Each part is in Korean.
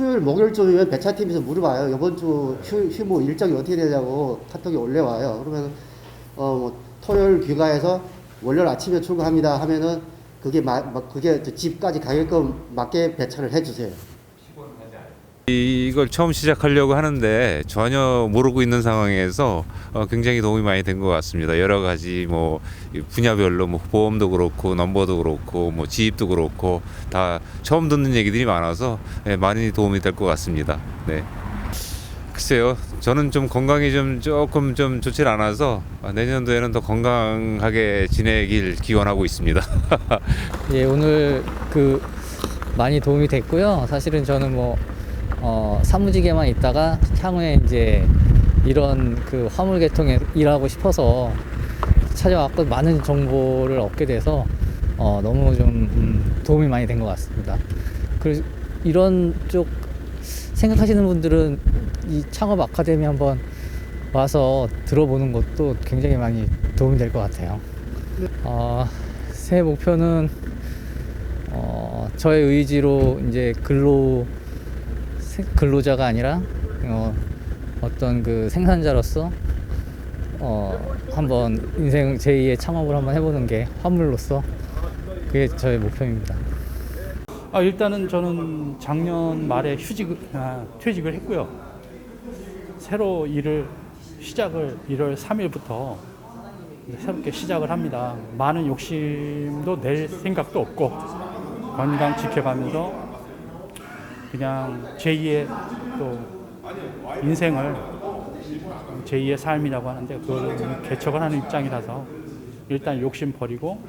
수요일 목요일쯤이면 배차팀에서 물어봐요. 이번 주 휴, 휴무 일정이 어떻게 되냐고 카톡에 올려와요. 그러면 어 뭐 토요일 귀가해서 월요일 아침에 출근합니다 하면은 그게 마, 막 그게 저 집까지 가게끔 맞게 배차를 해주세요. 이걸 처음 시작하려고 하는데 전혀 모르고 있는 상황에서 어, 굉장히 도움이 많이 된 것 같습니다. 여러 가지 뭐 분야별로 뭐 보험도 그렇고 넘버도 그렇고 뭐 지입도 그렇고 다 처음 듣는 얘기들이 많아서 예, 많이 도움이 될 것 같습니다. 네. 글쎄요, 저는 좀 건강이 좀 조금 좀 좋질 않아서 아, 내년도에는 더 건강하게 지내길 기원하고 있습니다. 예, 오늘 그 많이 도움이 됐고요. 사실은 저는 뭐 어, 사무직에만 있다가 향후에 이제 이런 그 화물 계통에 일하고 싶어서 찾아왔고 많은 정보를 얻게 돼서 어, 너무 좀 음, 도움이 많이 된 것 같습니다. 그래서 이런 쪽 생각하시는 분들은 이 창업 아카데미 한번 와서 들어보는 것도 굉장히 많이 도움이 될 것 같아요. 어, 새해 목표는 어, 저의 의지로 이제 근로 세- 근로자가 아니라 어, 어떤 그 생산자로서 어, 한번 인생 제2의 창업을 한번 해보는 게 화물로서 그게 저의 목표입니다. 아, 일단은 저는 작년 말에 휴직, 아, 퇴직을 했고요. 새로 일을 시작을 1월 3일부터 새롭게 시작을 합니다. 많은 욕심도 낼 생각도 없고 건강 지켜가면서 그냥 제2의 또 인생을 제2의 삶이라고 하는데 그걸 개척을 하는 입장이라서 일단 욕심 버리고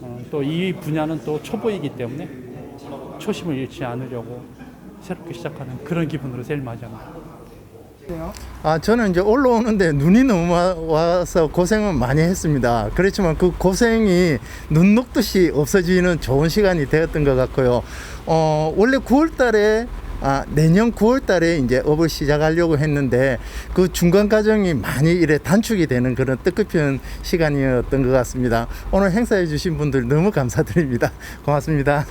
어, 또이 분야는 또 초보이기 때문에 초심을 잃지 않으려고 새롭게 시작하는 그런 기분으로 새해를 맞이합니다. 아, 저는 이제 올라오는데 눈이 너무 와- 와서 고생은 많이 했습니다. 그렇지만 그 고생이 눈 녹듯이 없어지는 좋은 시간이 되었던 것 같고요. 어, 원래 9월 달에 아, 내년 9월 달에 이제 업을 시작하려고 했는데 그 중간 과정이 많이 이래 단축이 되는 그런 뜻깊은 시간이었던 것 같습니다. 오늘 행사해 주신 분들 너무 감사드립니다. 고맙습니다.